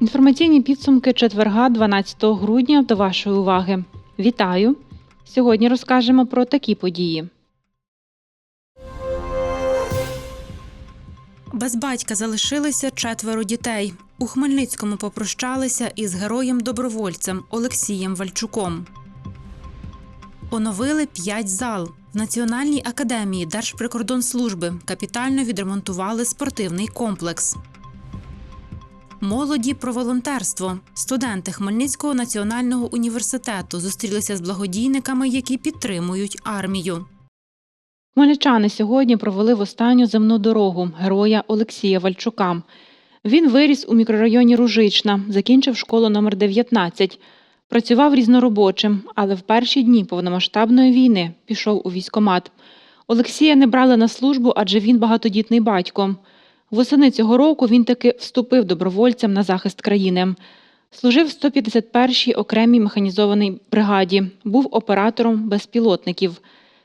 Інформаційні підсумки четверга 12 грудня до вашої уваги. Вітаю! Сьогодні розкажемо про такі події. Без батька залишилися четверо дітей. У Хмельницькому попрощалися із героєм-добровольцем Олексієм Вальчуком. Оновили п'ять зал. В Національній академії Держприкордонслужби капітально відремонтували спортивний комплекс. Молоді про волонтерство. Студенти Хмельницького національного університету зустрілися з благодійниками, які підтримують армію. Хмельничани сьогодні провели в останню земну дорогу героя Олексія Вальчука. Він виріс у мікрорайоні Ружична, закінчив школу номер 19 Працював різноробочим, але в перші дні повномасштабної війни пішов у військомат. Олексія не брали на службу, адже він багатодітний батько. Восени цього року він таки вступив добровольцем на захист країни. Служив в 151-й окремій механізованій бригаді, був оператором безпілотників.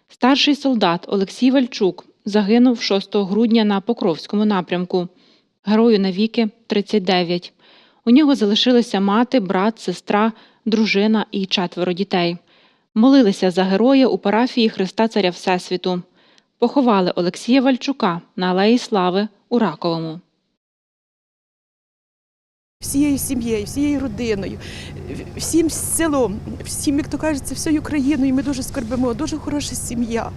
Старший солдат Олексій Вальчук загинув 6 грудня на Покровському напрямку. Герою навіки 39. У нього залишилися мати, брат, сестра, дружина і четверо дітей. Молилися за героя у парафії Христа Царя Всесвіту. Поховали Олексія Вальчука на Алеї Слави у Раковому. Всією сім'єю, всією родиною, всім селом, всім, як то кажеться, всією країною. Ми дуже скорбимо, дуже хороша сім'я.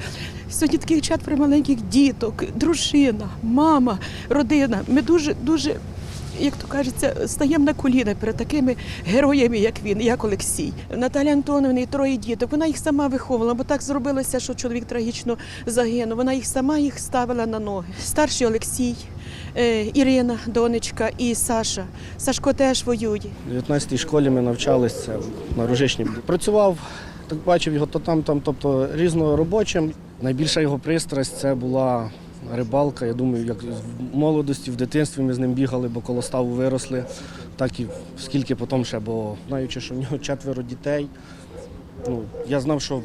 Сьогодні таких четверо маленьких діток, дружина, мама, родина. Ми дуже, дуже, як то кажеться, стаємо на коліна перед такими героями, як він, як Олексій. Наталя Антоновна і троє діток. Вона їх сама виховувала, бо так зробилося, що чоловік трагічно загинув. Вона їх сама їх ставила на ноги. Старший Олексій. Е, Ірина, донечка і Саша. Сашко теж воює. У 19-й школі ми навчалися на Рожичні. Працював, так бачив його то там, там, тобто різноробочим. Найбільша його пристрасть це була рибалка. Я думаю, як в молодості, в дитинстві ми з ним бігали, бо коло ставу виросли, так і скільки потім ще, бо знаючи, що в нього четверо дітей. Ну, я знав, що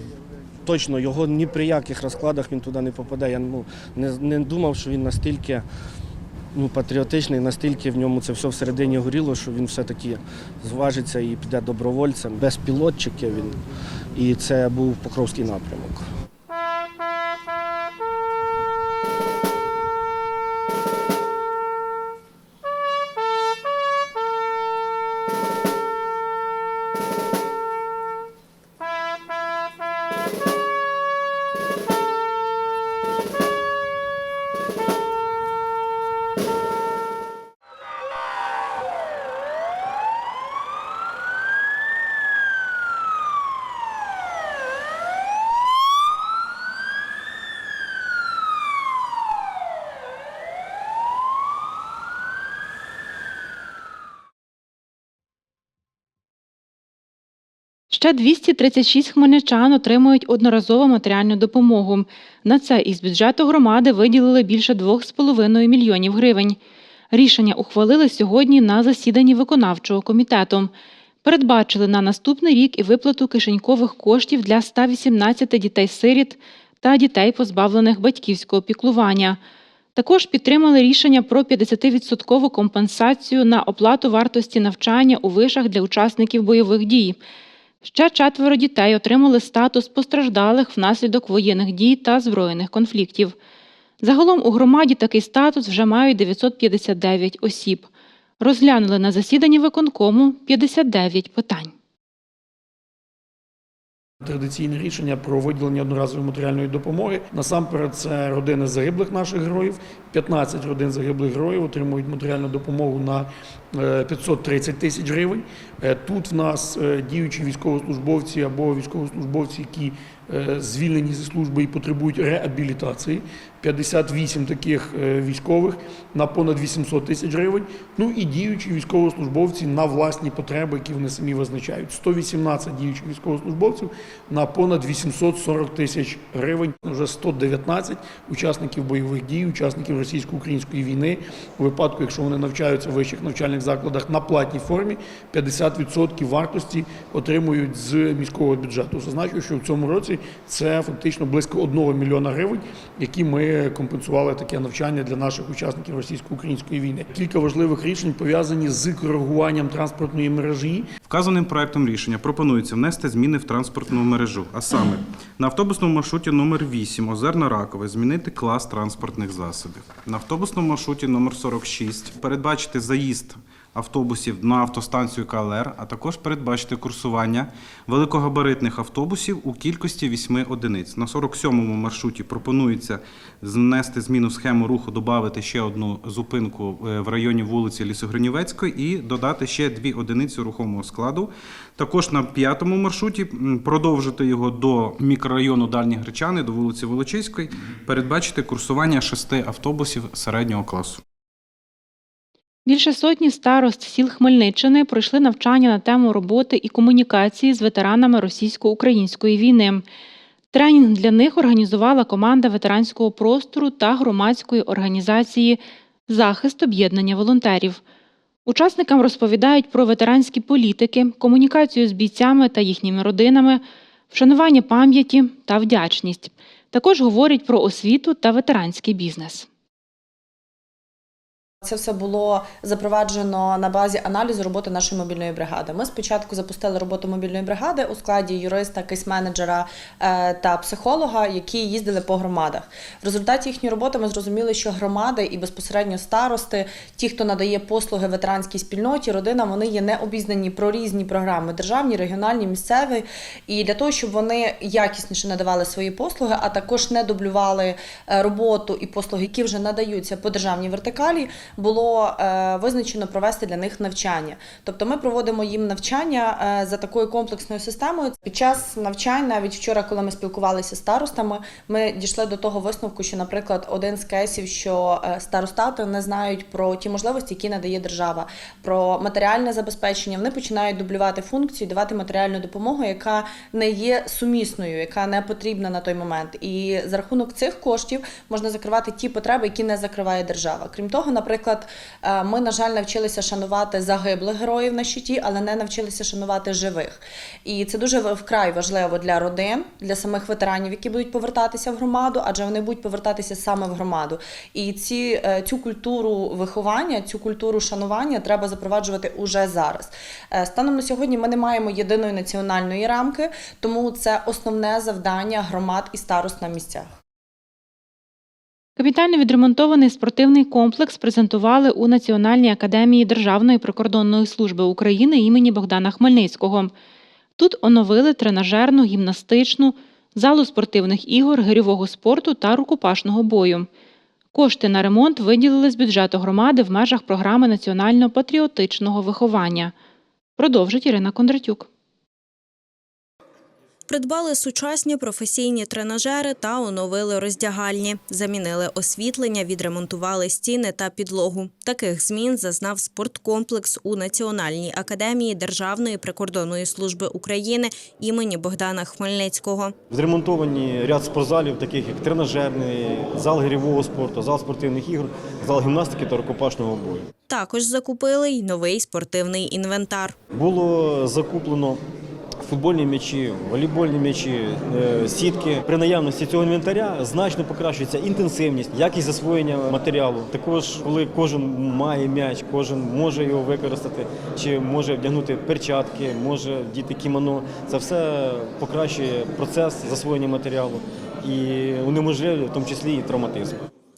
точно його ні при яких розкладах він туди не попаде. Я ну, не, не думав, що він настільки ну, патріотичний, настільки в ньому це все всередині горіло, що він все-таки зважиться і піде добровольцем. Без пілотчиків він. І це був Покровський напрямок. Ще 236 хмельничан отримують одноразову матеріальну допомогу. На це із бюджету громади виділили більше 2,5 мільйонів гривень. Рішення ухвалили сьогодні на засіданні виконавчого комітету. Передбачили на наступний рік і виплату кишенькових коштів для 118 дітей-сиріт та дітей, позбавлених батьківського піклування. Також підтримали рішення про 50% компенсацію на оплату вартості навчання у вишах для учасників бойових дій. Ще четверо дітей отримали статус постраждалих внаслідок воєнних дій та збройних конфліктів. Загалом у громаді такий статус вже мають 959 осіб. Розглянули на засіданні виконкому 59 питань. Традиційне рішення про виділення одноразової матеріальної допомоги. Насамперед, це родини загиблих наших героїв. 15 родин загиблих героїв отримують матеріальну допомогу на 530 тисяч гривень. Е, Тут в нас е, діючі військовослужбовці або військовослужбовці, які е, звільнені зі служби і потребують реабілітації. 58 таких е, військових на понад 800 тисяч гривень. Ну і діючі військовослужбовці на власні потреби, які вони самі визначають. 118 діючих військовослужбовців на понад 840 тисяч гривень. Вже 119 учасників бойових дій, учасників російсько-української війни. У випадку, якщо вони навчаються в вищих навчальних закладах на платній формі 50% вартості отримують з міського бюджету. Зазначу, що в цьому році це фактично близько 1 мільйона гривень, які ми компенсували таке навчання для наших учасників російсько-української війни. Кілька важливих рішень пов'язані з коригуванням транспортної мережі. Вказаним проектом рішення пропонується внести зміни в транспортну мережу, а саме на автобусному маршруті номер 8 Озерно-Ракове змінити клас транспортних засобів. На автобусному маршруті номер 46 передбачити заїзд автобусів на автостанцію КЛР, а також передбачити курсування великогабаритних автобусів у кількості 8 одиниць. На 47-му маршруті пропонується внести зміну схему руху, додати ще одну зупинку е, в районі вулиці Лісогринівецької і додати ще дві одиниці рухомого складу. Також на п'ятому маршруті продовжити його до мікрорайону Дальні Гречани, до вулиці Волочиської, передбачити курсування шести автобусів середнього класу. Більше сотні старост сіл Хмельниччини пройшли навчання на тему роботи і комунікації з ветеранами російсько-української війни. Тренінг для них організувала команда ветеранського простору та громадської організації Захист об'єднання волонтерів. Учасникам розповідають про ветеранські політики, комунікацію з бійцями та їхніми родинами, вшанування пам'яті та вдячність. Також говорять про освіту та ветеранський бізнес. Це все було запроваджено на базі аналізу роботи нашої мобільної бригади. Ми спочатку запустили роботу мобільної бригади у складі юриста, кейс-менеджера е, та психолога, які їздили по громадах. В результаті їхньої роботи ми зрозуміли, що громади і безпосередньо старости, ті, хто надає послуги ветеранській спільноті, родинам, вони є не обізнані про різні програми державні, регіональні, місцеві. І для того, щоб вони якісніше надавали свої послуги, а також не дублювали е, роботу і послуги, які вже надаються по державній вертикалі, було е, визначено провести для них навчання. Тобто ми проводимо їм навчання е, за такою комплексною системою. Під час навчань, навіть вчора, коли ми спілкувалися з старостами, ми дійшли до того висновку, що, наприклад, один з кейсів, що е, старостати не знають про ті можливості, які надає держава, про матеріальне забезпечення. Вони починають дублювати функцію, давати матеріальну допомогу, яка не є сумісною, яка не потрібна на той момент. І за рахунок цих коштів можна закривати ті потреби, які не закриває держава. Крім того, наприклад, е, ми, на жаль, навчилися шанувати загиблих героїв на щиті, але не навчилися шанувати живих. І це дуже вкрай важливо для родин, для самих ветеранів, які будуть повертатися в громаду, адже вони будуть повертатися саме в громаду. І ці, е, цю культуру виховання, цю культуру шанування треба запроваджувати уже зараз. Е, Станом на сьогодні ми не маємо єдиної національної рамки, тому це основне завдання громад і старост на місцях. Капітально відремонтований спортивний комплекс презентували у Національній академії Державної прикордонної служби України імені Богдана Хмельницького. Тут оновили тренажерну, гімнастичну, залу спортивних ігор, гирьового спорту та рукопашного бою. Кошти на ремонт виділили з бюджету громади в межах програми національно-патріотичного виховання. Продовжить Ірина Кондратюк. Придбали сучасні професійні тренажери та оновили роздягальні. Замінили освітлення, відремонтували стіни та підлогу. Таких змін зазнав спорткомплекс у Національній академії Державної прикордонної служби України імені Богдана Хмельницького. Зремонтовані ряд спортзалів, таких як тренажерний, зал гірьового спорту, зал спортивних ігор, зал гімнастики та рукопашного бою. Також закупили й новий спортивний інвентар. Було закуплено футбольні м'ячі, волейбольні м'ячі, е, сітки. При наявності цього інвентаря значно покращується інтенсивність, якість засвоєння матеріалу. Також, коли кожен має м'яч, кожен може його використати, чи може вдягнути перчатки, може вдіти кімоно. Це все покращує процес засвоєння матеріалу і унеможливлює в тому числі і травматизм.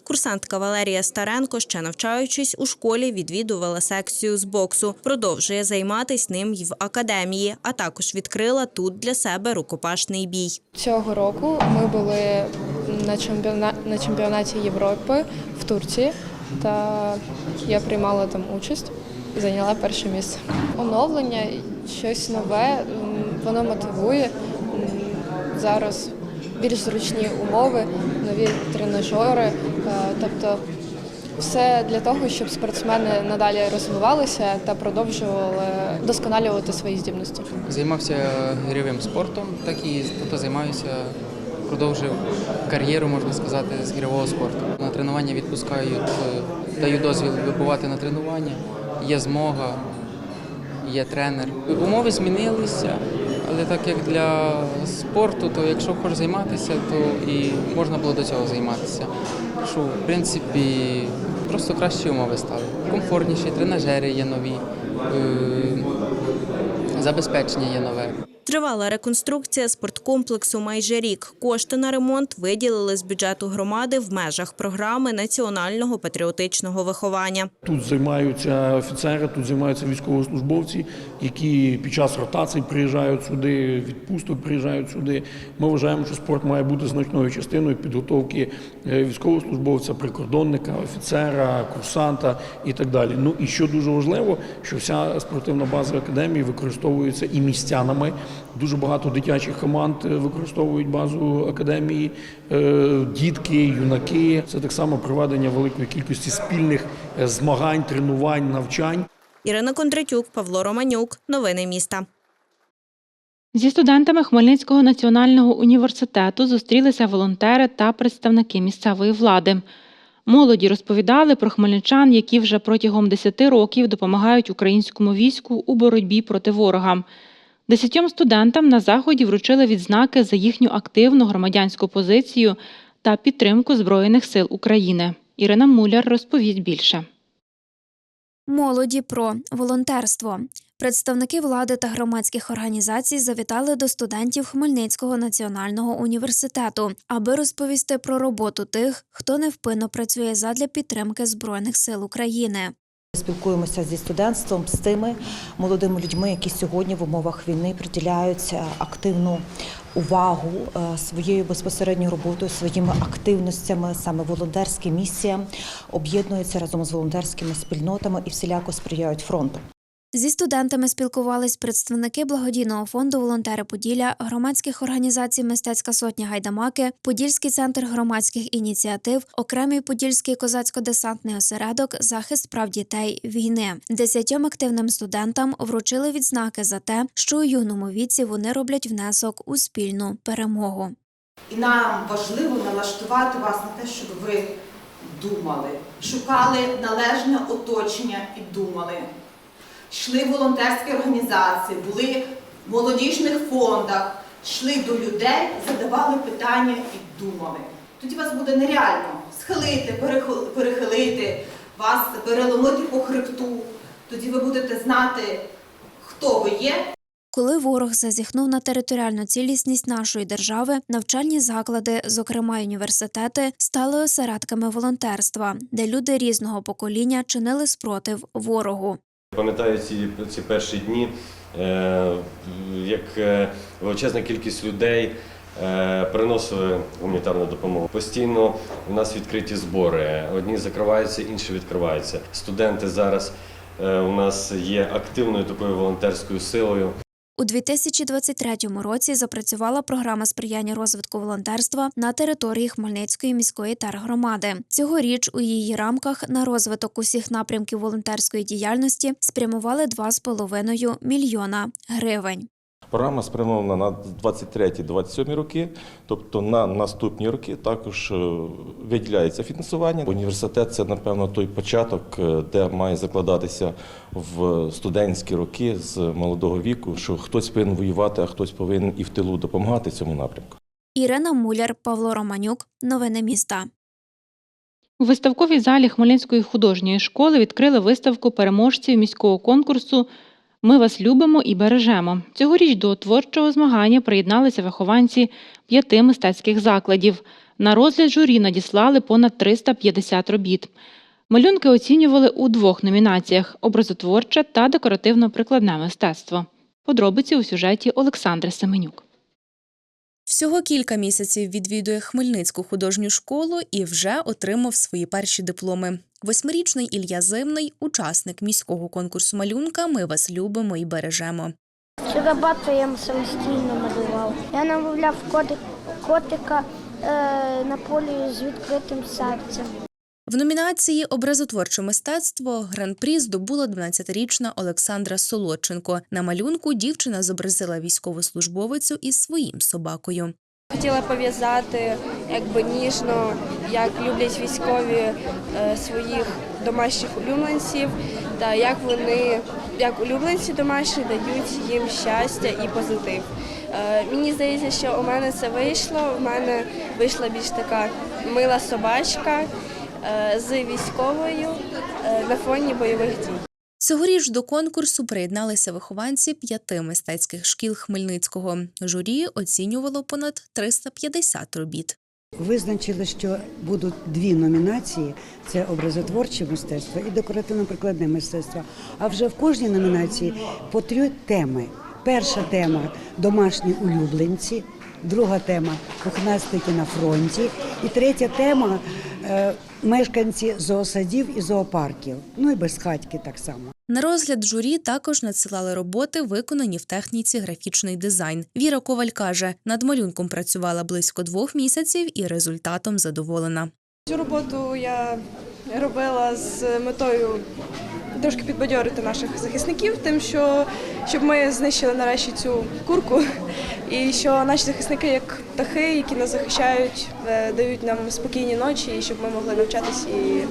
Курсантка Валерія Старенко, ще навчаючись у школі, відвідувала секцію з боксу. Продовжує займатися ним й в академії, а також відкрила тут для себе рукопашний бій. Цього року ми були на чемпіонаті, на чемпіонаті Європи в Турції, та я приймала там участь і зайняла перше місце. Оновлення, щось нове, воно мотивує. Зараз більш зручні умови, нові тренажери, тобто все для того, щоб спортсмени надалі розвивалися та продовжували досконалювати свої здібності. Займався гірьовим спортом, так і тобто займаюся, продовжив кар'єру, можна сказати, з гірьового спорту. На тренування відпускають, е, дають дозвіл вибувати на тренування. є змога, є тренер. Умови змінилися, але так як для спорту, то якщо хочеш займатися, то і можна було до цього займатися. Що, в принципі, просто кращі умови стали. Комфортніші, тренажери є нові, е, забезпечення є нове. Тривала реконструкція спорткомплексу майже рік. Кошти на ремонт виділили з бюджету громади в межах програми національного патріотичного виховання. Тут займаються офіцери, тут займаються військовослужбовці, які під час ротацій приїжджають сюди, відпусток приїжджають сюди. Ми вважаємо, що спорт має бути значною частиною підготовки е, військовослужбовця, прикордонника, офіцера, курсанта і так далі. Ну і що дуже важливо, що вся спортивна база академії використовується і містянами. Дуже багато дитячих команд е, використовують базу академії, Е, дітки, юнаки. Це так само проведення великої кількості спільних е, змагань, тренувань, навчань. Ірина Кондратюк, Павло Романюк. Новини міста. Зі студентами Хмельницького національного університету зустрілися волонтери та представники місцевої влади. Молоді розповідали про хмельничан, які вже протягом 10 років допомагають українському війську у боротьбі проти ворога. Десятьом студентам на заході вручили відзнаки за їхню активну громадянську позицію та підтримку Збройних сил України. Ірина Муляр розповість більше. Молоді про волонтерство. Представники влади та громадських організацій завітали до студентів Хмельницького національного університету, аби розповісти про роботу тих, хто невпинно працює задля підтримки збройних сил України. Спілкуємося зі студентством з тими молодими людьми, які сьогодні в умовах війни приділяють е, активну увагу е, своєю безпосередньою роботою, своїми активностями, саме волонтерські місіям, об'єднуються разом з волонтерськими спільнотами і всіляко сприяють фронту. Зі студентами спілкувались представники благодійного фонду Волонтери Поділля, громадських організацій Мистецька сотня Гайдамаки, Подільський центр громадських ініціатив, окремий Подільський козацько-десантний осередок, захист прав дітей війни. Десятьом активним студентам вручили відзнаки за те, що у юному віці вони роблять внесок у спільну перемогу. І нам важливо налаштувати вас на те, щоб ви думали, шукали належне оточення і думали. Йшли в волонтерські організації, були в молодіжних фондах, йшли до людей, задавали питання і думали. Тоді вас буде нереально схилити, перехилити, вас переломити по хребту. Тоді ви будете знати, хто ви є, Коли ворог зазіхнув на територіальну цілісність нашої держави, навчальні заклади, зокрема університети, стали осередками волонтерства, де люди різного покоління чинили спротив ворогу. Пам'ятаю ці, ці перші дні, е, як е, величезна кількість людей е, приносили гуманітарну допомогу. Постійно у нас відкриті збори. Одні закриваються, інші відкриваються. Студенти зараз е, у нас є активною такою волонтерською силою. У 2023 році запрацювала програма сприяння розвитку волонтерства на території Хмельницької міської тергромади. Цьогоріч у її рамках на розвиток усіх напрямків волонтерської діяльності спрямували 2,5 мільйона гривень. Програма спрямована на 23-27 роки, тобто на наступні роки також е, виділяється фінансування. Університет це, напевно, той початок, е, де має закладатися в студентські роки з молодого віку, що хтось повинен воювати, а хтось повинен і в тилу допомагати цьому напрямку. Ірина Муляр, Павло Романюк. Новини міста. У виставковій залі Хмельницької художньої школи відкрили виставку переможців міського конкурсу Ми вас любимо і бережемо. Цьогоріч до творчого змагання приєдналися вихованці п'яти мистецьких закладів. На розгляд журі надіслали понад 350 робіт. Малюнки оцінювали у двох номінаціях: образотворче та декоративно-прикладне мистецтво. Подробиці у сюжеті Олександра Семенюк. Всього кілька місяців відвідує Хмельницьку художню школу і вже отримав свої перші дипломи. Восьмирічний Ілля Зимний, учасник міського конкурсу малюнка Ми вас любимо і бережемо. Чорабата я самостійно малював. Я намовляв котик, котика е, на полі з відкритим серцем. В номінації Образотворче мистецтво гран-прі здобула 12-річна Олександра Солодченко. На малюнку дівчина зобразила військовослужбовицю із своїм собакою. Хотіла пов'язати якби ніжно, як люблять військові е, своїх домашніх улюбленців, та як вони, як улюбленці домашні, дають їм щастя і позитив. Е, Мені здається, що у мене це вийшло. У мене вийшла більш така мила собачка з військовою е, на фоні бойових дій. Цьогоріч до конкурсу приєдналися вихованці п'яти мистецьких шкіл Хмельницького. Журі оцінювало понад 350 робіт. Визначили, що будуть дві номінації: це образотворче мистецтво і декоративно-прикладне мистецтво. А вже в кожній номінації по три теми. Перша тема домашні улюбленці, друга тема пухнастики на фронті, і третя тема е, мешканці зоосадів і зоопарків. Ну і безхатьки так само. На розгляд журі також надсилали роботи, виконані в техніці графічний дизайн. Віра Коваль каже, над малюнком працювала близько двох місяців і результатом задоволена. Цю роботу я робила з метою трошки підбадьорити наших захисників, тим, що щоб ми знищили нарешті цю курку, і що наші захисники, як птахи, які нас захищають, е, дають нам спокійні ночі, і щоб ми могли навчатись і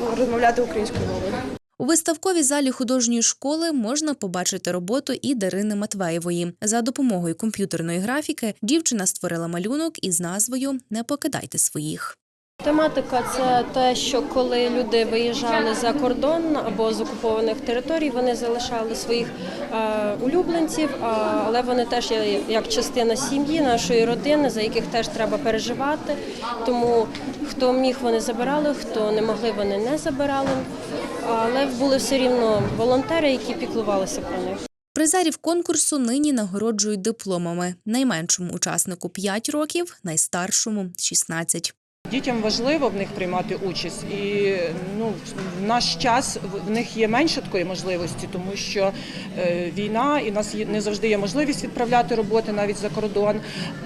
ну, розмовляти українською мовою. У виставковій залі художньої школи можна побачити роботу і Дарини Матвеєвої. За допомогою комп'ютерної графіки дівчина створила малюнок із назвою Не покидайте своїх. Тематика це те, що коли люди виїжджали за кордон або з окупованих територій, вони залишали своїх е, улюбленців, але вони теж є як частина сім'ї, нашої родини, за яких теж треба переживати. Тому хто міг, вони забирали, хто не могли, вони не забирали. Але були все рівно волонтери, які піклувалися про них. Призерів конкурсу нині нагороджують дипломами. Найменшому учаснику 5 років, найстаршому 16. Дітям важливо в них приймати участь, і ну в наш час в них є менше такої можливості, тому що е, війна і в нас не завжди є можливість відправляти роботи навіть за кордон.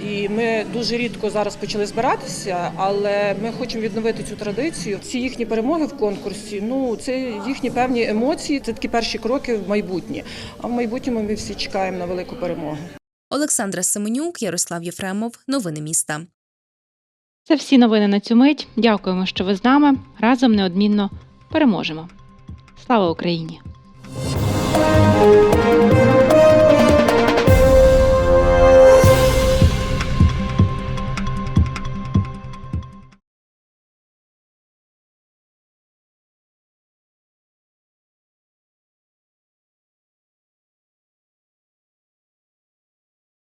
І ми дуже рідко зараз почали збиратися, але ми хочемо відновити цю традицію. Ці їхні перемоги в конкурсі. Ну це їхні певні емоції. Це такі перші кроки в майбутнє. А в майбутньому ми всі чекаємо на велику перемогу. Олександра Семенюк, Ярослав Єфремов. Новини міста. Це всі новини на цю мить. Дякуємо, що ви з нами. Разом неодмінно переможемо. Слава Україні!